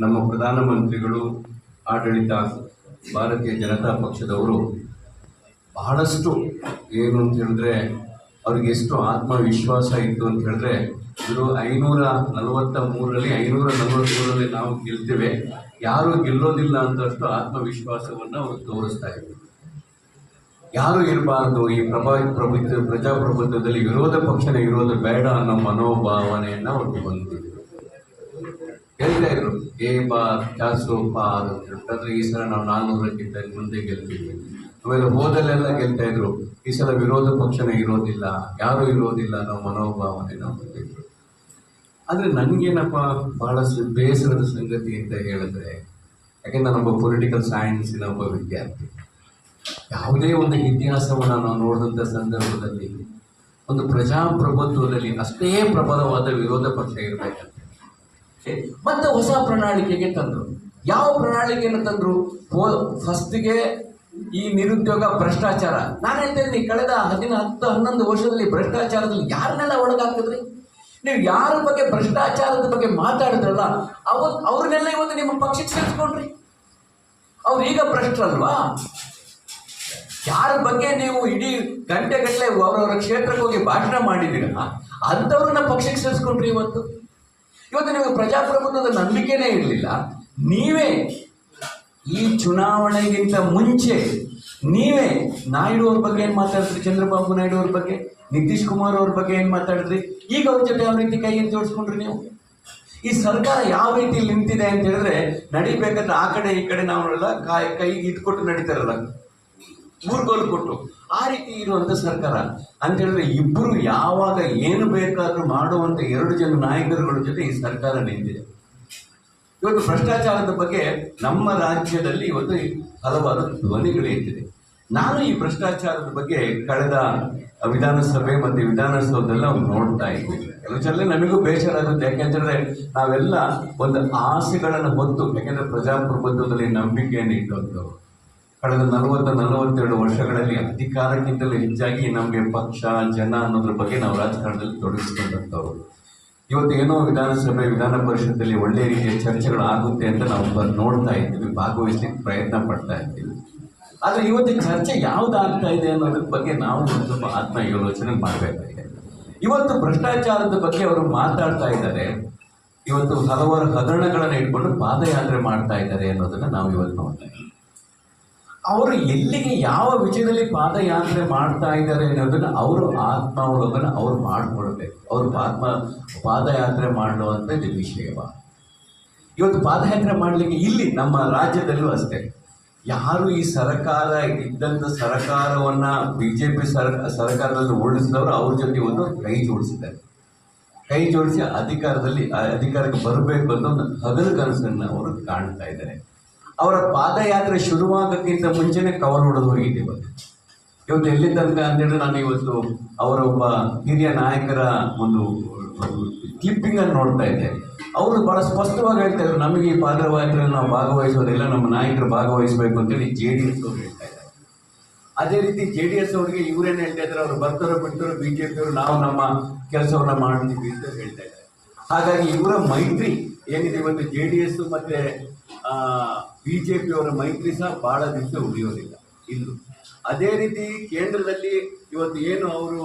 ನಮ್ಮ ಪ್ರಧಾನಮಂತ್ರಿಗಳು ಆಡಳಿತ, ಭಾರತೀಯ ಜನತಾ ಪಕ್ಷದವರು ಬಹಳಷ್ಟು ಏನು ಅಂತ ಹೇಳಿದ್ರೆ ಅವ್ರಿಗೆ ಎಷ್ಟು ಆತ್ಮವಿಶ್ವಾಸ ಇತ್ತು ಅಂತ ಹೇಳಿದ್ರೆ ಇದು ಐನೂರ ನಲವತ್ತ ಮೂರರಲ್ಲಿ ಐನೂರ ನಲವತ್ತ್ಮೂರರಲ್ಲಿ ನಾವು ಗೆಲ್ತೇವೆ. ಯಾರು ಗೆಲ್ಲೋದಿಲ್ಲ ಅಂತಷ್ಟು ಆತ್ಮವಿಶ್ವಾಸವನ್ನು ಅವರು ತೋರಿಸ್ತಾ ಇದ್ರು. ಯಾರು ಇರಬಾರ್ದು ಈ ಪ್ರಭಾ, ಪ್ರಭುತ್ವ, ಪ್ರಜಾಪ್ರಭುತ್ವದಲ್ಲಿ ವಿರೋಧ ಪಕ್ಷನ ಇರೋದು ಬೇಡ ಅನ್ನೋ ಮನೋಭಾವನೆಯನ್ನು ಅವ್ರಿಗೆ ಬಂದಿದ್ರು ಹೇಳ್ತಾ ಇದ್ರು. ಏ ಬಾರ್ ಚಾಸು ಪಾರ್ ಅಂತ ಹೇಳ್ತಾರೆ ಈ ಸಲ ನಾವು ನಾನ್ನೂರಕ್ಕಿಂತ ಮುಂದೆ ಗೆಲ್ತೀವಿ. ಆಮೇಲೆ ಹೋದಲ್ಲೆಲ್ಲ ಗೆಲ್ತಾ ಇದ್ರು. ಈ ಸಲ ವಿರೋಧ ಪಕ್ಷನೇ ಇರೋದಿಲ್ಲ. ಯಾರು ಇರೋದಿಲ್ಲ ಅನ್ನೋ ಮನೋಭಾವನೆ ನಾವು ಹೊಂದಿದ್ರು. ಆದರೆ ನನಗೇನಪ್ಪ ಬಹಳಷ್ಟು ಬೇಸರದ ಸಂಗತಿ ಅಂತ ಹೇಳಿದ್ರೆ, ಯಾಕೆ ನಾನೊಬ್ಬ ಪೊಲಿಟಿಕಲ್ ಸೈನ್ಸಿನ ಒಬ್ಬ ವಿದ್ಯಾರ್ಥಿ. ಯಾವುದೇ ಒಂದು ಇತಿಹಾಸವನ್ನು ನಾವು ನೋಡಿದಂಥ ಸಂದರ್ಭದಲ್ಲಿ, ಒಂದು ಪ್ರಜಾಪ್ರಭುತ್ವದಲ್ಲಿ ಅಷ್ಟೇ ಪ್ರಬಲವಾದ ವಿರೋಧ ಪಕ್ಷ ಇರಬೇಕಂತೆ. ಮತ್ತೆ ಹೊಸ ಪ್ರಣಾಳಿಕೆಗೆ ತಂದರು. ಯಾವ ಪ್ರಣಾಳಿಕೆಯನ್ನು ತಂದರು? ಫಸ್ಟ್ಗೆ ಈ ನಿರುದ್ಯೋಗ ಭ್ರಷ್ಟಾಚಾರ. ನಾನು ಹೇಳ್ತೇನೆ ಕಳೆದ ಹದಿನ, ಹತ್ತು, ಹನ್ನೊಂದು ವರ್ಷದಲ್ಲಿ ಭ್ರಷ್ಟಾಚಾರದಲ್ಲಿ ಯಾರನ್ನೆಲ್ಲ ಒಳಗಾಗ್ತದ್ರಿ ನೀವು ಯಾರ ಬಗ್ಗೆ ಭ್ರಷ್ಟಾಚಾರದ ಬಗ್ಗೆ ಮಾತಾಡಿದ್ರಲ್ಲ ಅವ ಅವ್ರನ್ನೆಲ್ಲ ಇವತ್ತು ನಿಮ್ಮ ಪಕ್ಷಕ್ಕೆ ಸೇರಿಸ್ಕೊಂಡ್ರಿ. ಅವ್ರು ಈಗ ಭ್ರಷ್ಟರಲ್ವಾ? ಯಾರ ಬಗ್ಗೆ ನೀವು ಇಡೀ ಗಂಟೆಗಟ್ಟಲೆ ಅವರವರ ಕ್ಷೇತ್ರಕ್ಕೆ ಹೋಗಿ ಭಾಷಣ ಮಾಡಿದ್ದೀರಲ್ಲ ಅಂಥವ್ರನ್ನ ಪಕ್ಷಕ್ಕೆ ಸೇರಿಸ್ಕೊಂಡ್ರಿ ಇವತ್ತು. ಇವತ್ತು ನಿಮಗೆ ಪ್ರಜಾಪ್ರಭುತ್ವದ ನಂಬಿಕೆನೇ ಇರಲಿಲ್ಲ, ನೀವೇ ಈ ಚುನಾವಣೆಗಿಂತ ಮುಂಚೆ ನೀವೇ ನಾಯ್ಡು ಅವ್ರ ಬಗ್ಗೆ ಏನು ಮಾತಾಡಿದ್ರಿ? ಚಂದ್ರಬಾಬು ನಾಯ್ಡು ಅವ್ರ ಬಗ್ಗೆ, ನಿತೀಶ್ ಕುಮಾರ್ ಅವ್ರ ಬಗ್ಗೆ ಏನು ಮಾತಾಡಿದ್ರಿ? ಈಗ ಅವ್ರ ಜೊತೆ ಯಾವ ರೀತಿ ಕೈಯನ್ನು ಜೋಡಿಸ್ಕೊಂಡ್ರಿ ನೀವು? ಈ ಸರ್ಕಾರ ಯಾವ ರೀತಿ ನಿಂತಿದೆ ಅಂತ ಹೇಳಿದ್ರೆ ನಡಿಬೇಕಾದ್ರೆ ಆ ಕಡೆ ಈ ಕಡೆ ನಾವೆಲ್ಲ ಕೈ ಇಟ್ಕೊಟ್ಟು ನಡೀತಾರಲ್ಲ ಮೂರ್ಗೋಲು ಕೊಟ್ಟು ಆ ರೀತಿ ಇರುವಂಥ ಸರ್ಕಾರ. ಅಂತ ಹೇಳಿದ್ರೆ ಇಬ್ಬರು ಯಾವಾಗ ಏನು ಬೇಕಾದರೂ ಮಾಡುವಂಥ ಎರಡು ಜನ ನಾಯಕರುಗಳ ಜೊತೆ ಈ ಸರ್ಕಾರ ನಿಂತಿದೆ. ಇವತ್ತು ಭ್ರಷ್ಟಾಚಾರದ ಬಗ್ಗೆ ನಮ್ಮ ರಾಜ್ಯದಲ್ಲಿ ಇವತ್ತು ಹಲವಾರು ಧ್ವನಿಗಳು ನಾನು ಈ ಭ್ರಷ್ಟಾಚಾರದ ಬಗ್ಗೆ ಕಳೆದ ವಿಧಾನಸಭೆ ಮತ್ತು ವಿಧಾನಸೌಧದಲ್ಲಿ ನೋಡ್ತಾ ಇದ್ದೀವಿ ಕೆಲವು ಜನ ನಮಗೂ ಬೇಸರ ಆಗುತ್ತೆ ಯಾಕೆಂತಂದ್ರೆ ನಾವೆಲ್ಲ ಒಂದು ಆಸೆಗಳನ್ನು ಹೊತ್ತು, ಯಾಕೆಂದ್ರೆ ಪ್ರಜಾಪ್ರಭುತ್ವದಲ್ಲಿ ನಂಬಿಕೆಯನ್ನು ಇಟ್ಟಂಥವ್ರು. ಕಳೆದ ನಲವತ್ತು ನಲವತ್ತೆರಡು ವರ್ಷಗಳಲ್ಲಿ ಅಧಿಕಾರಕ್ಕಿಂತಲೂ ಹೆಚ್ಚಾಗಿ ನಮಗೆ ಪಕ್ಷ, ಜನ ಅನ್ನೋದ್ರ ಬಗ್ಗೆ ನಾವು ರಾಜಕಾರಣದಲ್ಲಿ ತೊಡಗಿಸ್ಕೊಂಡಂಥವ್ರು. ಇವತ್ತು ಏನೋ ವಿಧಾನಸಭೆ, ವಿಧಾನ ಪರಿಷತ್ತಲ್ಲಿ ಒಳ್ಳೆಯ ರೀತಿಯ ಚರ್ಚೆಗಳು ಆಗುತ್ತೆ ಅಂತ ನಾವು ನೋಡ್ತಾ ಇದ್ದೀವಿ, ಭಾಗವಹಿಸ್ಲಿಕ್ಕೆ ಪ್ರಯತ್ನ ಪಡ್ತಾ ಇದ್ದೀವಿ. ಆದರೆ ಇವತ್ತು ಚರ್ಚೆ ಯಾವುದಾಗ್ತಾ ಇದೆ ಅನ್ನೋದ್ರ ಬಗ್ಗೆ ನಾವು ಸ್ವಲ್ಪ ಆತ್ಮ ಯೋಚನೆ ಮಾಡಬೇಕಾಗಿದೆ. ಇವತ್ತು ಭ್ರಷ್ಟಾಚಾರದ ಬಗ್ಗೆ ಅವರು ಮಾತಾಡ್ತಾ ಇದ್ದಾರೆ. ಇವತ್ತು ಹಲವಾರು ಹಗರಣಗಳನ್ನು ಇಟ್ಕೊಂಡು ಪಾದಯಾತ್ರೆ ಮಾಡ್ತಾ ಇದ್ದಾರೆ ಅನ್ನೋದನ್ನು ನಾವು ಇವತ್ತು ನೋಡ್ತಾ ಇದ್ದೀವಿ. ಅವರು ಎಲ್ಲಿಗೆ ಯಾವ ವಿಷಯದಲ್ಲಿ ಪಾದಯಾತ್ರೆ ಮಾಡ್ತಾ ಇದ್ದಾರೆ ಅನ್ನೋದನ್ನ ಅವರು ಆತ್ಮಾವಲೋಕನ ಅವ್ರು ಮಾಡ್ಕೊಳ್ಬೇಕು. ಅವ್ರು ಆತ್ಮ ಪಾದಯಾತ್ರೆ ಮಾಡುವಂಥದ್ದು ವಿಷಯವ ಇವತ್ತು ಪಾದಯಾತ್ರೆ ಮಾಡಲಿಕ್ಕೆ ಇಲ್ಲಿ, ನಮ್ಮ ರಾಜ್ಯದಲ್ಲೂ ಅಷ್ಟೇ. ಯಾರು ಈ ಸರ್ಕಾರ ಇದ್ದಂಥ ಸರ್ಕಾರವನ್ನ ಬಿ ಜೆ ಪಿ ಸರ್, ಸರ್ಕಾರದಲ್ಲಿ ಓಡಿಸಿದವರು ಅವ್ರ ಜೊತೆ ಒಂದು ಕೈ ಜೋಡಿಸಿದ್ದಾರೆ. ಕೈ ಜೋಡಿಸಿ ಅಧಿಕಾರದಲ್ಲಿ, ಅಧಿಕಾರಕ್ಕೆ ಬರಬೇಕು ಅನ್ನೋ ಒಂದು ಹಗಲು ಕನಸನ್ನು ಅವರು ಕಾಣ್ತಾ ಇದ್ದಾರೆ. ಅವರ ಪಾದಯಾತ್ರೆ ಶುರುವಾಗಕ್ಕಿಂತ ಮುಂಚೆನೇ ಕವಲು ಹೊಡೆದು ಹೋಗಿದೆ ಇವತ್ತು ಎಲ್ಲಿ ತನಕ ಅಂತೇಳಿದ್ರೆ ನಾನು ಇವತ್ತು ಅವರ ಒಬ್ಬ ಹಿರಿಯ ನಾಯಕರ ಒಂದು ಕ್ಲಿಪ್ಪಿಂಗ್ ಅನ್ನು ನೋಡ್ತಾ ಇದ್ದೆ. ಅವರು ಬಹಳ ಸ್ಪಷ್ಟವಾಗಿ ಹೇಳ್ತಾ ಇದ್ರು, ನಮಗೆ ಈ ಪಾದಯಾತ್ರೆಯಲ್ಲಿ ನಾವು ಭಾಗವಹಿಸೋದಿಲ್ಲ, ನಮ್ಮ ನಾಯಕರು ಭಾಗವಹಿಸಬೇಕು ಅಂತೇಳಿ ಜೆ ಡಿ ಎಸ್ ಅವರು ಹೇಳ್ತಾ ಇದ್ದಾರೆ. ಅದೇ ರೀತಿ ಜೆ ಡಿ ಎಸ್ ಅವರಿಗೆ ಇವರೇನು ಹೇಳ್ತಾ ಇದ್ದಾರೆ, ಅವರು ಬರ್ತಾರೋ, ಬಿಡ್ತಾರೋ ಬಿ ಜೆ ಪಿಯವರು ನಾವು ನಮ್ಮ ಕೆಲಸವನ್ನ ಮಾಡ್ತೀವಿ ಅಂತ ಹೇಳ್ತಾ ಇದ್ದಾರೆ. ಹಾಗಾಗಿ ಇವರ ಮೈತ್ರಿ ಏನಿದೆ ಇವತ್ತು ಜೆ ಡಿ ಎಸ್ ಮತ್ತೆ ಬಿ ಜೆ ಅವರ ಮೈತ್ರಿ ಸಹ ಬಹಳ ದಿವಸ ಉಳಿಯೋದಿಲ್ಲ. ಇನ್ನು ಅದೇ ರೀತಿ ಕೇಂದ್ರದಲ್ಲಿ ಇವತ್ತು ಏನು ಅವರು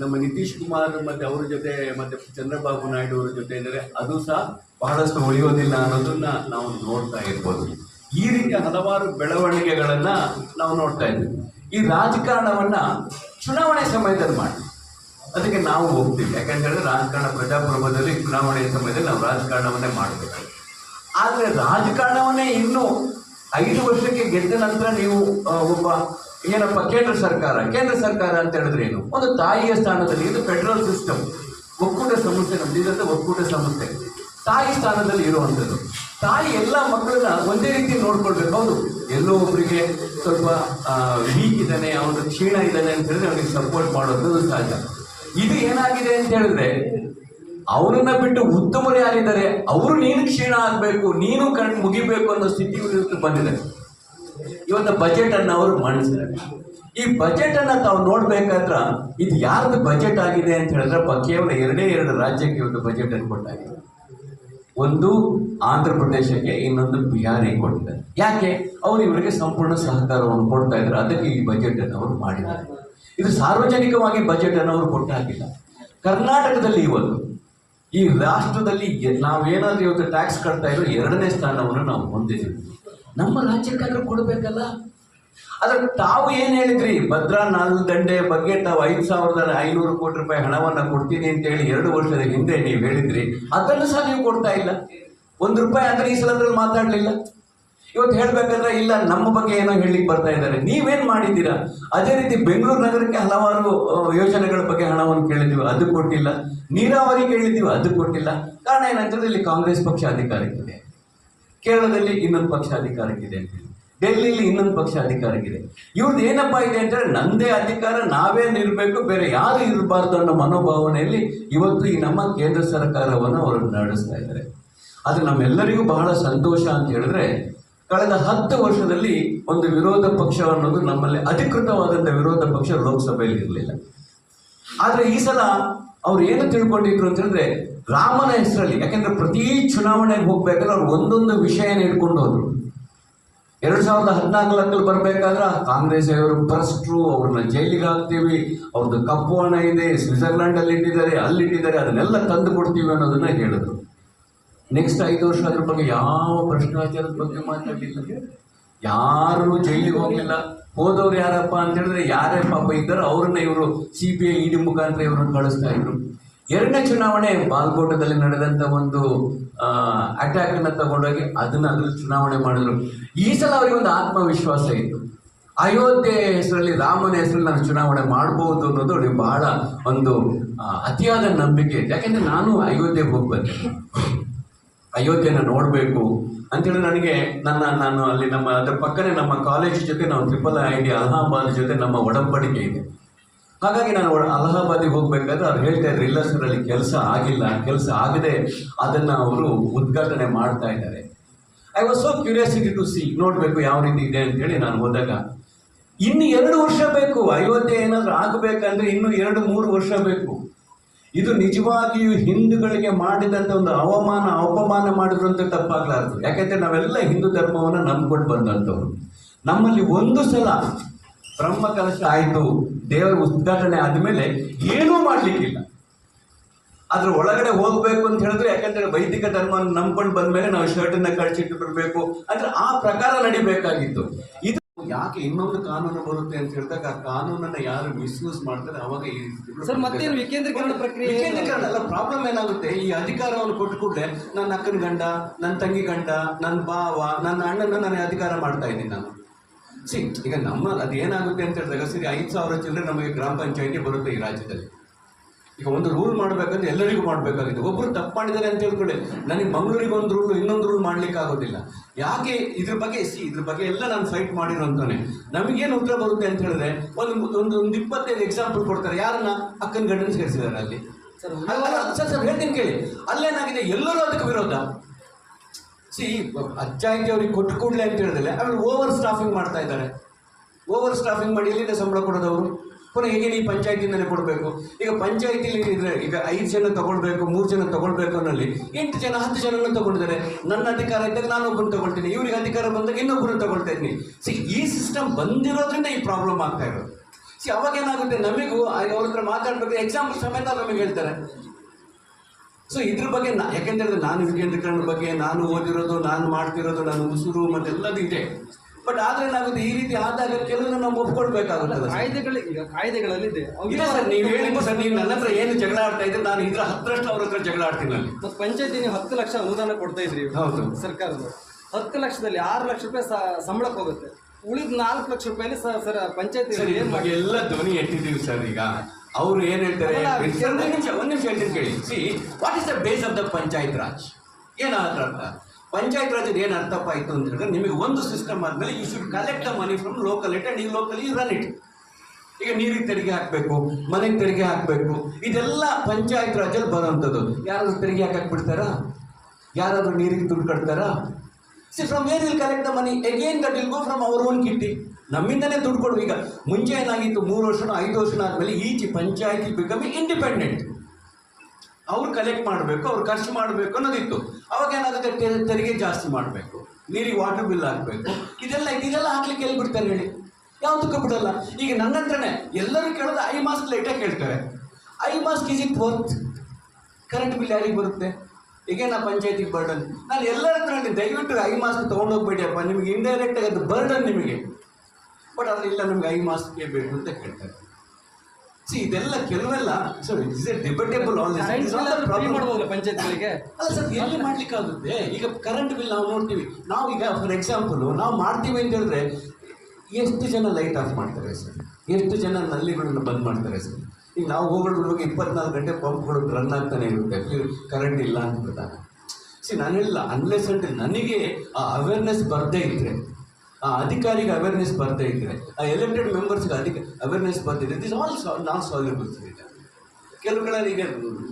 ನಮ್ಮ ನಿತೀಶ್ ಕುಮಾರ್ ಮತ್ತೆ ಅವ್ರ ಜೊತೆ ಮತ್ತೆ ಚಂದ್ರಬಾಬು ನಾಯ್ಡು ಅವರ ಜೊತೆ ಇದ್ದಾರೆ, ಅದು ಸಹ ಬಹಳಷ್ಟು ಉಳಿಯೋದಿಲ್ಲ ಅನ್ನೋದನ್ನ ನಾವು ನೋಡ್ತಾ ಇರ್ಬೋದು. ಈ ರೀತಿಯ ಹಲವಾರು ಬೆಳವಣಿಗೆಗಳನ್ನ ನಾವು ನೋಡ್ತಾ ಇದ್ದೀವಿ. ಈ ರಾಜಕಾರಣವನ್ನ ಚುನಾವಣೆ ಸಮಯದಲ್ಲಿ ಮಾಡಿ. ಅದಕ್ಕೆ ನಾವು ಹೋಗ್ತೀವಿ. ಯಾಕಂತ ರಾಜಕಾರಣ ಪ್ರಜಾಪ್ರಭುತ್ವದಲ್ಲಿ ಚುನಾವಣೆಯ ಸಮಯದಲ್ಲಿ ನಾವು ರಾಜಕಾರಣವನ್ನೇ ಮಾಡಬೇಕು. ಆದರೆ ರಾಜಕಾರಣವನ್ನೇ ಇನ್ನು ಐದು ವರ್ಷಕ್ಕೆ ಗೆದ್ದ ನಂತರ ನೀವು ಒಬ್ಬ ಏನಪ್ಪ, ಕೇಂದ್ರ ಸರ್ಕಾರ ಕೇಂದ್ರ ಸರ್ಕಾರ ಅಂತ ಹೇಳಿದ್ರೆ ಏನು? ಒಂದು ತಾಯಿಯ ಸ್ಥಾನದಲ್ಲಿ, ಇದು ಫೆಡರಲ್ ಸಿಸ್ಟಮ್ ಒಕ್ಕೂಟ ಸಂಸ್ಥೆ ನಮ್ದು ಇದಂತ ಒಕ್ಕೂಟ ಸಂಸ್ಥೆ ತಾಯಿ ಸ್ಥಾನದಲ್ಲಿ ಇರುವಂಥದ್ದು. ತಾಯಿ ಎಲ್ಲ ಮಕ್ಕಳನ್ನ ಒಂದೇ ರೀತಿ ನೋಡ್ಕೊಳ್ಬೇಕು, ಹೌದು. ಎಲ್ಲೋ ಒಬ್ಬರಿಗೆ ಸ್ವಲ್ಪ ವೀಕ್ ಇದ್ದಾನೆ ಅವನು ಕ್ಷೀಣ ಇದ್ದಾನೆ ಅಂತ ಹೇಳಿದ್ರೆ ಅವನಿಗೆ ಸಪೋರ್ಟ್ ಮಾಡೋದು ಸಹಜ. ಇದು ಏನಾಗಿದೆ ಅಂತ ಹೇಳಿದ್ರೆ ಅವರನ್ನ ಬಿಟ್ಟು ಉತ್ತಮರು ಯಾರಿದ್ದಾರೆ? ಅವರು ನೀನು ಕ್ಷೀಣ ಆಗಬೇಕು, ನೀನು ಕಣ್ ಮುಗಿಬೇಕು ಅನ್ನೋ ಸ್ಥಿತಿ ಬಂದಿದೆ. ಇವತ್ತು ಬಜೆಟ್ ಅನ್ನು ಅವರು ಮಂಡಿಸಿದ್ದಾರೆ. ಈ ಬಜೆಟ್ ಅನ್ನ ತಾವು ನೋಡ್ಬೇಕಾದ್ರ ಇದು ಯಾರ್ದು ಬಜೆಟ್ ಆಗಿದೆ ಅಂತ ಹೇಳಿದ್ರೆ ಕೇವಲ ಎರಡೇ ಎರಡು ರಾಜ್ಯಕ್ಕೆ ಇವತ್ತು ಬಜೆಟ್ ಅನ್ನು ಕೊಟ್ಟಾಗಿದೆ. ಒಂದು ಆಂಧ್ರ ಪ್ರದೇಶಕ್ಕೆ, ಇನ್ನೊಂದು ಬಿಹಾರಿಗೆ ಕೊಟ್ಟಿದ್ದಾರೆ. ಯಾಕೆ? ಅವರು ಇವರಿಗೆ ಸಂಪೂರ್ಣ ಸಹಕಾರವನ್ನು ಕೊಡ್ತಾ ಇದ್ದಾರೆ. ಅದಕ್ಕೆ ಈ ಬಜೆಟ್ ಅನ್ನು ಅವರು ಮಾಡಿದ್ದಾರೆ. ಇದು ಸಾರ್ವಜನಿಕವಾಗಿ ಬಜೆಟ್ ಅನ್ನು ಅವರು ಕೊಟ್ಟಾಗಿಲ್ಲ. ಕರ್ನಾಟಕದಲ್ಲಿ ಇವತ್ತು ಈ ರಾಷ್ಟ್ರದಲ್ಲಿ ನಾವೇನಾದ್ರೂ ಇವತ್ತು ಟ್ಯಾಕ್ಸ್ ಕಟ್ತಾ ಇರೋ ಎರಡನೇ ಸ್ಥಾನವನ್ನು ನಾವು ಹೊಂದಿದ್ದೀವಿ. ನಮ್ಮ ರಾಜ್ಯಕ್ಕಾದ್ರೂ ಕೊಡಬೇಕಲ್ಲ? ಆದ್ರೆ ತಾವು ಏನ್ ಹೇಳಿದ್ರಿ? ಭದ್ರಾ ನಾಲ್ ದಂಡೆ ಬಗ್ಗೆ ತಾವು ಐದು ಸಾವಿರದ ಐನೂರು ಕೋಟಿ ರೂಪಾಯಿ ಹಣವನ್ನ ಕೊಡ್ತೀನಿ ಅಂತ ಹೇಳಿ ಎರಡು ವರ್ಷದ ಹಿಂದೆ ನೀವು ಹೇಳಿದ್ರಿ. ಅದನ್ನು ಸಹ ನೀವು ಕೊಡ್ತಾ ಇಲ್ಲ. ಒಂದು ರೂಪಾಯಿ ಅಂದ್ರೆ ಈ ಸಲದಲ್ಲಿ ಮಾತಾಡ್ಲಿಲ್ಲ. ಇವತ್ತು ಹೇಳ್ಬೇಕಂದ್ರೆ ಇಲ್ಲ, ನಮ್ಮ ಬಗ್ಗೆ ಏನೋ ಹೇಳಿಕ್ ಬರ್ತಾ ಇದ್ದಾರೆ. ನೀವೇನ್ ಮಾಡಿದ್ದೀರಾ? ಅದೇ ರೀತಿ ಬೆಂಗಳೂರು ನಗರಕ್ಕೆ ಹಲವಾರು ಯೋಜನೆಗಳ ಬಗ್ಗೆ ಹಣವನ್ನು ಕೇಳಿದ್ದೀವಿ. ಅದು ಕೊಟ್ಟಿಲ್ಲ. ನೀರಾವರಿ ಕೇಳಿದ್ದೀವಿ, ಅದು ಕೊಟ್ಟಿಲ್ಲ. ಕಾರಣ ಏನಂತಂದ್ರೆ ಇಲ್ಲಿ ಕಾಂಗ್ರೆಸ್ ಪಕ್ಷ ಅಧಿಕಾರಕ್ಕಿದೆ. ಕೇರಳದಲ್ಲಿ ಇನ್ನೊಂದು ಪಕ್ಷ ಅಧಿಕಾರಕ್ಕಿದೆ ಹೇಳಿ. ಡೆಲ್ಲಿಲಿ ಇನ್ನೊಂದು ಪಕ್ಷ ಅಧಿಕಾರಕ್ಕಿದೆ. ಇವ್ರದ್ದು ಏನಪ್ಪಾ ಇದೆ ಅಂದ್ರೆ ನಂದೇ ಅಧಿಕಾರ, ನಾವೇ ನಿಲ್ಬೇಕು ಬೇರೆ ಯಾರು ಇರಬಾರ್ದು ಅನ್ನೋ ಮನೋಭಾವನೆಯಲ್ಲಿ ಇವತ್ತು ಈ ನಮ್ಮ ಕೇಂದ್ರ ಸರ್ಕಾರವನ್ನು ಅವರು ನಡೆಸ್ತಾ ಇದ್ದಾರೆ. ಅದು ನಮ್ಮೆಲ್ಲರಿಗೂ ಬಹಳ ಸಂತೋಷ ಅಂತ ಹೇಳಿದ್ರೆ ಕಳೆದ ಹತ್ತು ವರ್ಷದಲ್ಲಿ ಒಂದು ವಿರೋಧ ಪಕ್ಷ ಅನ್ನೋದು ನಮ್ಮಲ್ಲಿ ಅಧಿಕೃತವಾದಂಥ ವಿರೋಧ ಪಕ್ಷ ಲೋಕಸಭೆಯಲ್ಲಿ ಇರಲಿಲ್ಲ. ಆದರೆ ಈ ಸಲ ಅವ್ರು ಏನು ತಿಳ್ಕೊಂಡಿದ್ರು ಅಂತ ಹೇಳಿದ್ರೆ ರಾಮನ ಹೆಸರಲ್ಲಿ, ಯಾಕೆಂದ್ರೆ ಪ್ರತಿ ಚುನಾವಣೆಗೆ ಹೋಗ್ಬೇಕಾದ್ರೆ ಅವ್ರು ಒಂದೊಂದು ವಿಷಯನ ಇಟ್ಕೊಂಡು ಹೋದ್ರು. ಎರಡ್ ಸಾವಿರದ ಹದಿನಾಲ್ಕಲ್ಲಿ ಬರ್ಬೇಕಾದ್ರೆ ಕಾಂಗ್ರೆಸ್ ಅವರು ಪ್ರಸ್ಟ್ರು ಅವ್ರನ್ನ ಜೈಲಿಗೆ ಹಾಕ್ತೀವಿ, ಅವ್ರದ್ದು ಕಪ್ಪು ಹಣ ಇದೆ ಸ್ವಿಟ್ಜರ್ಲೆಂಡ್ ಅಲ್ಲಿ ಇಟ್ಟಿದ್ದಾರೆ ಅಲ್ಲಿ ಇಟ್ಟಿದ್ದಾರೆ ಅದನ್ನೆಲ್ಲ ತಂದು ಕೊಡ್ತೀವಿ ಅನ್ನೋದನ್ನ ಹೇಳಿದ್ರು. ನೆಕ್ಸ್ಟ್ ಐದು ವರ್ಷ ಅದ್ರ ಬಗ್ಗೆ ಯಾವ ಭ್ರಷ್ಟಾಚಾರದ ಬಗ್ಗೆ ಮಾತಾಡಲಿಲ್ಲ ಯಾರು ಜೈಲಿಗೆ ಹೋಗಲಿಲ್ಲ. ಹೋದವ್ರು ಯಾರಪ್ಪ ಅಂತ ಹೇಳಿದ್ರೆ ಯಾರೇ ಪಾಪ ಇದ್ದಾರೋ ಅವ್ರನ್ನ ಇವರು ಸಿ ಬಿ ಐ ಇಡಿ ಮುಖಾಂತರ ಇವ್ರನ್ನ ಕಳಿಸ್ತಾ ಇದ್ರು. ಎರಡನೇ ಚುನಾವಣೆ ಬಾಲ್ಕೋಟದಲ್ಲಿ ನಡೆದಂತ ಒಂದು ಅಟ್ಯಾಕ್ ಅನ್ನ ತಗೊಂಡೋಗಿ ಅದನ್ನ ಅದ್ರಲ್ಲಿ ಚುನಾವಣೆ ಮಾಡಿದ್ರು. ಈ ಸಲ ಅವರಿಗೆ ಒಂದು ಆತ್ಮವಿಶ್ವಾಸ ಇತ್ತು. ಅಯೋಧ್ಯೆ ಹೆಸರಲ್ಲಿ, ರಾಮನ ಹೆಸರಲ್ಲಿ ನಾನು ಚುನಾವಣೆ ಮಾಡಬಹುದು ಅನ್ನೋದು ಅವ್ರಿಗೆ ಬಹಳ ಒಂದು ಅತಿಯಾದ ನಂಬಿಕೆ ಇದೆ ಯಾಕೆಂದ್ರೆ ನಾನು ಅಯೋಧ್ಯೆಗೆ ಹೋಗ್ಬೇಕು ಅಯೋಧ್ಯೆನ ನೋಡಬೇಕು ಅಂತೇಳಿ ನನಗೆ ನನ್ನ, ನಾನು ಅಲ್ಲಿ ನಮ್ಮ, ಅದರ ಪಕ್ಕನೇ ನಮ್ಮ ಕಾಲೇಜ್ ಜೊತೆ ನಾವು ಟ್ರಿಪಲ್ ಐ ಡಿ ಅಲಹಾಬಾದ್ ಜೊತೆ ನಮ್ಮ ಒಡಂಬಡಿಕೆ ಇದೆ. ಹಾಗಾಗಿ ನಾನು ಅಲಹಾಬಾದಿಗೆ ಹೋಗಬೇಕಾದ್ರೆ ಅವ್ರು ಹೇಳ್ತಾ ಇದ್ರು, ಇಲ್ಲ ಕೆಲಸ ಆಗಿಲ್ಲ, ಕೆಲಸ ಆಗದೆ ಅದನ್ನು ಅವರು ಉದ್ಘಾಟನೆ ಮಾಡ್ತಾ ಇದ್ದಾರೆ. I was so curiosity to see ನೋಡಬೇಕು ಯಾವ ರೀತಿ ಇದೆ ಅಂತೇಳಿ ನಾನು ಹೋದಾಗ, ಇನ್ನು ಎರಡು ವರ್ಷ ಬೇಕು, ಅಯೋಧ್ಯೆ ಏನಾದರೂ ಆಗಬೇಕಂದ್ರೆ ಇನ್ನು ಎರಡು, ಮೂರು ವರ್ಷ ಬೇಕು. ಇದು ನಿಜವಾಗಿಯೂ ಹಿಂದೂಗಳಿಗೆ ಮಾಡಿದಂತ ಒಂದು ಅವಮಾನ, ಅಪಮಾನ ಮಾಡಿದ್ರು ಅಂತ ತಪ್ಪಾಗ್ಲಾರ್ದು. ಯಾಕೆಂದರೆ ನಾವೆಲ್ಲ ಹಿಂದೂ ಧರ್ಮವನ್ನ ನಂಬ್ಕೊಂಡು ಬಂದಂಥವ್ರು. ನಮ್ಮಲ್ಲಿ ಒಂದು ಸಲ ಬ್ರಹ್ಮ ಕಲಶ ಆಯಿತು, ದೇವರ ಉದ್ಘಾಟನೆ ಆದಮೇಲೆ ಏನೂ ಮಾಡ್ಲಿಕ್ಕಿಲ್ಲ. ಅದ್ರ ಒಳಗಡೆ ಹೋಗ್ಬೇಕು ಅಂತ ಹೇಳಿದ್ರೆ ಯಾಕಂದ್ರೆ ವೈದಿಕ ಧರ್ಮ ನಂಬ್ಕೊಂಡು ಬಂದ್ಮೇಲೆ ನಾವು ಶರ್ಟ್ ಅನ್ನ ಕಳ್ಸಿಟ್ಟು ಬರಬೇಕು. ಅಂದ್ರೆ ಆ ಪ್ರಕಾರ ನಡಿಬೇಕಾಗಿತ್ತು. ಇದು ಯಾಕೆ ಇನ್ನೊಂದು ಕಾನೂನು ಬರುತ್ತೆ ಅಂತ ಹೇಳಿದಾಗ ಆ ಕಾನೂನನ್ನ ಯಾರು ಮಿಸ್ಯೂಸ್ ಮಾಡ್ತಾರೆ ಅವಾಗ ಈ ಸರ್, ಮತ್ತೇನು ವಿಕೇಂದ್ರೀಕರಣ ಪ್ರಕ್ರಿಯೆ? ವಿಕೇಂದ್ರೀಕರಣ ಅಲ್ಲ ಪ್ರಾಬ್ಲಮ್ ಏನಾಗುತ್ತೆ? ಈ ಅಧಿಕಾರವನ್ನು ಕೊಟ್ಟು ಕೂಡಲೇ ನನ್ನ ಅಕ್ಕನ ಗಂಡ ನನ್ನ ತಂಗಿ ಗಂಡ ನನ್ನ ಭಾವ ನನ್ನ ಅಣ್ಣನ ನಾನು ಅಧಿಕಾರ ಮಾಡ್ತಾ ಇದ್ದೀನಿ ನಾನು. ಸಿ ಈಗ ನಮ್ಮ ಅದೇನಾಗುತ್ತೆ ಅಂತ ಹೇಳಿದಾಗ ಸರಿ ಐದು ಸಾವಿರ ಚಿಲ್ಲರೆ ನಮಗೆ ಗ್ರಾಮ ಪಂಚಾಯಿತಿ ಬರುತ್ತೆ ಈ ರಾಜ್ಯದಲ್ಲಿ. ಈಗ ಒಂದು ರೂಲ್ ಮಾಡಬೇಕಂದ್ರೆ ಎಲ್ಲರಿಗೂ ಮಾಡಬೇಕಾಗಿದೆ ಒಬ್ಬರು ತಪ್ಪು ಮಾಡಿದ್ದಾರೆ ಅಂತ ಹೇಳ್ಕೊಳ್ಳಿ. ನನಗೆ ಮಂಗಳೂರಿಗೆ ಒಂದು ರೂಲ್ ಇನ್ನೊಂದು ರೂಲ್ ಮಾಡಲಿಕ್ಕೆ ಆಗೋದಿಲ್ಲ ಯಾಕೆ? ಇದ್ರ ಬಗ್ಗೆ ಸಿ ಇದ್ರ ಬಗ್ಗೆ ಎಲ್ಲ ನಾನು ಫೈಟ್ ಮಾಡಿರೋಂತಾನೆ ನಮಗೇನು ಉತ್ತರ ಬರುತ್ತೆ ಅಂತ ಹೇಳಿದ್ರೆ ಒಂದು ಒಂದು ಒಂದು ಇಪ್ಪತ್ತೈದು ಎಕ್ಸಾಂಪಲ್ ಕೊಡ್ತಾರೆ. ಯಾರನ್ನ? ಅಕ್ಕನ ಗಂಡನ ಸೇರಿಸಿದ್ದಾರೆ ಅಲ್ಲಿ. ಸರ್, ಸರ್ ಹೇಳ್ತೀನಿ ಕೇಳಿ. ಅಲ್ಲೇನಾಗಿದೆ? ಎಲ್ಲರೂ ಅದಕ್ಕೆ ವಿರೋಧ. ಸಿ ಅಜ್ಜಾಯಿಗೆ ಅವ್ರಿಗೆ ಕೊಟ್ಟು ಕೂಡಲೇ ಅಂತ ಹೇಳಿದ್ರೆ ಆಮೇಲೆ ಓವರ್ ಸ್ಟಾಫಿಂಗ್ ಮಾಡ್ತಾ ಇದ್ದಾರೆ. ಓವರ್ ಸ್ಟಾಫಿಂಗ್ ಮಾಡಿ ಎಲ್ಲಿಂದ ಸಂಬಳ ಕೊಡೋದವರು ಪುನಃ ಹೇಗೆ ನೀವು ಪಂಚಾಯತಿಯಿಂದಲೇ ಕೊಡಬೇಕು? ಈಗ ಪಂಚಾಯತಿಲಿ ಏನಿದ್ರೆ ಈಗ ಐದು ಜನ ತಗೊಳ್ಬೇಕು, ಮೂರು ಜನ ತಗೊಳ್ಬೇಕು ಅನ್ನೋಲ್ಲಿ ಎಂಟು ಜನ, ಹತ್ತು ಜನನ ತಗೊಂಡಿದ್ದಾರೆ. ನನ್ನ ಅಧಿಕಾರ ಇದ್ದಾಗ ನಾನು ಒಬ್ಬರು ತಗೊಳ್ತೀನಿ. ಇವರಿಗೆ ಅಧಿಕಾರ ಬಂದಾಗ ಇನ್ನೊಬ್ಬರು ತಗೊಳ್ತಾ ಇದ್ದೀನಿ. ಸಿ ಈ ಸಿಸ್ಟಮ್ ಬಂದಿರೋದ್ರಿಂದ ಈ ಪ್ರಾಬ್ಲಮ್ ಆಗ್ತಾ ಇರೋದು. ಸಿ ಅವಾಗ ಏನಾಗುತ್ತೆ? ನಮಗೂ ಅವ್ರ ಹತ್ರ ಮಾತಾಡ್ಬೇಕು. ಎಕ್ಸಾಂಪಲ್ ಸಮೇತ ನಮಗೆ ಹೇಳ್ತಾರೆ. ಸೊ ಇದ್ರ ಬಗ್ಗೆ ನಾ ಯಾಕೆಂದ್ರೆ ನಾನು ವಿಕೇಂದ್ರೀಕರಣ ಬಗ್ಗೆ, ನಾನು ಓದಿರೋದು, ನಾನು ಮಾಡ್ತಿರೋದು, ನಾನು ಉಸಿರು, ಮತ್ತೆಲ್ಲದು ಇದೆ. ಬಟ್ ಆದ್ರೆ ಏನಾಗುತ್ತೆ ಈ ರೀತಿ ಆದಾಗ ಕೆಲವನ್ನ ನಾವು ಒಪ್ಕೊಳ್ಬೇಕಾಗುತ್ತದೆ ಸರ್. ಕಾಯ್ದೆಗಳು ಈಗ ಕಾಯ್ದೆಗಳಲ್ಲಿ ಇದೆ ಇಲ್ಲ ಸರ್ ನೀವು ಹೇಳಿದ್ದು ಸರ್ ನೀವು ನನ್ನ ಹತ್ರ ಏನು ಜಗಳ ಆಡ್ತಾ ಇದ್ರೆ ನಾನು ಇದ್ರ ಹತ್ತರಷ್ಟು ಅವ್ರ ಹತ್ರ ಜಗಳ ಆಡ್ತೀನಿ ನಾನು. ಮತ್ತು ಪಂಚಾಯತಿ ನೀವು ಹತ್ತು ಲಕ್ಷ ಅನುದಾನ ಕೊಡ್ತಾ ಇದ್ರಿ ಹೌದು. ಸರ್ಕಾರದ ಹತ್ತು ಲಕ್ಷದಲ್ಲಿ ಆರು ಲಕ್ಷ ರೂಪಾಯಿ ಸ- ಸಂಬಳಕ್ಕೆ ಹೋಗುತ್ತೆ. ಉಳಿದ ನಾಲ್ಕು ಲಕ್ಷ ರೂಪಾಯಿ ಸರ್ ಪಂಚಾಯತಿ ಸರ್ ಪಂಚಾಯತಿ ಎಲ್ಲ ಧ್ವನಿ ಎತ್ತಿದ್ದೀವಿ ಸರ್ ಈಗ. ಅವ್ರು ಏನ್ ಹೇಳ್ತಾರೆ? ಒಂದ್ ನಿಮಿಷ ಒಂದ್ ನಿಮಿಷ ಹೇಳ್ತೀನಿ ಕೇಳಿ. See what is the base of the panchayat raj? ಏನಾದ್ರ ಅರ್ಥ ಪಂಚಾಯತ್ ರಾಜ್ ಏನು ಅರ್ಥಪ್ಪ ಆಯಿತು ಅಂತ ನಿಮಗೆ ಒಂದು ಸಿಸ್ಟಮ್ ಆದ್ಮೇಲೆ you should collect the money from local it and ಈ ಲೋಕಲಿ ರನ್ ಇಟ್ ಈಗ ನೀರಿಗೆ ತೆರಿಗೆ ಹಾಕಬೇಕು, ಮನೆಗೆ ತೆರಿಗೆ ಹಾಕಬೇಕು, ಇದೆಲ್ಲ ಪಂಚಾಯತ್ ರಾಜಲ್ಲಿ ಬರೋವಂಥದ್ದು ಯಾರಾದರೂ ತೆರಿಗೆ ಹಾಕಕ್ ಬಿಡ್ತಾರಾ? ಯಾರಾದ್ರೂ ನೀರಿಗೆ ದುಡ್ಡು ಕಟ್ತಾರಾ? See from where will collect the money again that will go from our own kitty ನಮ್ಮಿಂದನೇ ದುಡ್ಡು ಕೊಡು. ಈಗ ಮುಂಚೆ ಏನಾಗಿತ್ತು? ಮೂರು ವರ್ಷನೋ, ಐದು ವರ್ಷನೋ ಆದಮೇಲೆ ಈಚೆ ಪಂಚಾಯತಿ ಬಿಕಮ್ ಇಂಡಿಪೆಂಡೆಂಟ್ ಅವ್ರು ಕಲೆಕ್ಟ್ ಮಾಡಬೇಕು, ಅವ್ರು ಖರ್ಚು ಮಾಡಬೇಕು ಅನ್ನೋದಿತ್ತು. ಅವಾಗ ಏನಾಗುತ್ತೆ? ತೆರಿಗೆ ಜಾಸ್ತಿ ಮಾಡಬೇಕು. ನೀರಿಗೆ ವಾಟರ್ ಬಿಲ್ ಹಾಕಬೇಕು. ಇದೆಲ್ಲ ಇದೆಲ್ಲ ಹಾಕ್ಲಿಕ್ಕೆ ಎಲ್ಲಿ ಬಿಡ್ತಾರೆ ಹೇಳಿ? ಯಾವುದಕ್ಕೂ ಬಿಡಲ್ಲ. ಈಗ ನನ್ನ ಹತ್ರನೇ ಎಲ್ಲರೂ ಕೇಳೋದು ಐ ಮಾಸ್ಕ್ ಲೇಟಾಗಿ ಕೇಳ್ತಾರೆ. I mask is it worth current bill ಯಾರಿಗೆ ಬರುತ್ತೆ? ಈಗ ನಾ ಪಂಚಾಯತಿಗೆ ಬರ್ಡನ್ ನಾನು ಎಲ್ಲರ ಹತ್ರ ದಯವಿಟ್ಟು ಐ ಮಾಸ್ಕ್ ತೊಗೊಂಡೋಗ್ಬೇಡಿಯಪ್ಪ ನಿಮಗೆ ಇಂಡೈರೆಕ್ಟಾಗಿ ಅದು ಬರ್ಡನ್ ನಿಮಗೆ. ಬಟ್ ಇಲ್ಲ ನಮ್ಗೆ ಐ ಮಾಸ್ಕೇ ಬೇಕು ಅಂತ ಕೇಳ್ತಾರೆ. ಸಿ ಇದೆಲ್ಲ ಕೆಲವೆಲ್ಲ sir is a debatable all ಪಂಚಾಯತ್ಗಳಿಗೆ. ಅಲ್ಲ ಸರ್ ಎಲ್ಲಿ ಮಾಡ್ಲಿಕ್ಕಾಗುತ್ತೆ? ಈಗ ಕರೆಂಟ್ ಬಿಲ್ ನಾವು ನೋಡ್ತೀವಿ. ನಾವು ಈಗ ಫಾರ್ ಎಕ್ಸಾಂಪಲ್ ನಾವು ಮಾಡ್ತೀವಿ ಅಂತ ಹೇಳಿದ್ರೆ ಎಷ್ಟು ಜನ ಲೈಟ್ ಆಫ್ ಮಾಡ್ತಾರೆ ಸರ್ ಎಷ್ಟು ಜನ ನಲ್ಲಿಗಳನ್ನು ಬಂದ್ ಮಾಡ್ತಾರೆ ಸರ್ ಈಗ ನಾವು ಹೋಗಲು ಹೋಗಿ ಇಪ್ಪತ್ನಾಲ್ಕು ಗಂಟೆ ಪಂಪ್ಗಳು ರನ್ ಆಗ್ತಾನೆ ಇರುತ್ತೆ. ಕರೆಂಟ್ ಇಲ್ಲ ಅಂತ ಸಿ ನಾನು ಹೇಳಿಲ್ಲ ಅನ್ಲೆಸ್ ಅಂತ ನನಗೆ ಆ ಅವೇರ್ನೆಸ್ ಬರದೇ ಇದ್ರೆ ಆ ಅಧಿಕಾರಿಗೆ ಅವೇರ್ನೆಸ್ ಬರ್ತಾ ಇದ್ರೆ ಆ ಎಲೆಕ್ಟೆಡ್ ಮೆಂಬರ್ಸ್ಗೆ ಅಧಿಕ ಅವೇರ್ನೆಸ್ ಬರ್ತಿದೆ ದಿಸ್ ಆಲ್ ನಾನ್ ಸಾಲ್ಯೂಬಲ್ಸ್ ಇದೆ ಕೆಲವು ಕಡೆ ಈಗ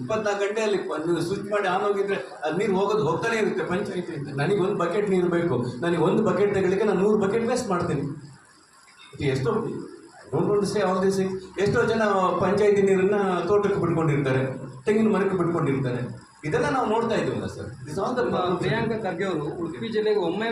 ಇಪ್ಪತ್ನಾಲ್ಕು ಗಂಟೆಯಲ್ಲಿ ಅಲ್ಲಿ ನೀವು ಸ್ವಿಚ್ ಮಾಡಿ ಆನ್ ಹೋಗಿದ್ರೆ ಅದು ನೀರು ಹೋಗೋದು ಹೋಗ್ತಾನೆ ಇರುತ್ತೆ, ಪಂಚಾಯತಿ ಅಂತ. ನನಗೆ ಒಂದು ಬಕೆಟ್ ನೀರು ಬೇಕು. ನನಗೆ ಒಂದು ಬಕೆಟ್ ತಗೊಳ್ಳಿಕ್ಕೆ ನಾನು ನೂರು ಬಕೆಟ್ ವೇಸ್ಟ್ ಮಾಡ್ತೀನಿ. ಎಷ್ಟೋ ಡೋಂಟ್ ಸೇ ಆಲ್ ದಿಸ್ ಎಷ್ಟೋ ಜನ ಪಂಚಾಯತಿ ನೀರನ್ನ ತೋಟಕ್ಕೆ ಬಿಟ್ಕೊಂಡಿರ್ತಾರೆ, ತೆಂಗಿನ ಮರಕ್ಕೆ ಬಿಟ್ಕೊಂಡಿರ್ತಾರೆ. ಇದೆಲ್ಲ ನಾವು ನೋಡ್ತಾ ಇದ್ದೀವಲ್ಲ sir. This all the Priyanka Kharge ಅವರು ಉಡುಪಿ ಜಿಲ್ಲೆಗೆ ಒಮ್ಮೆ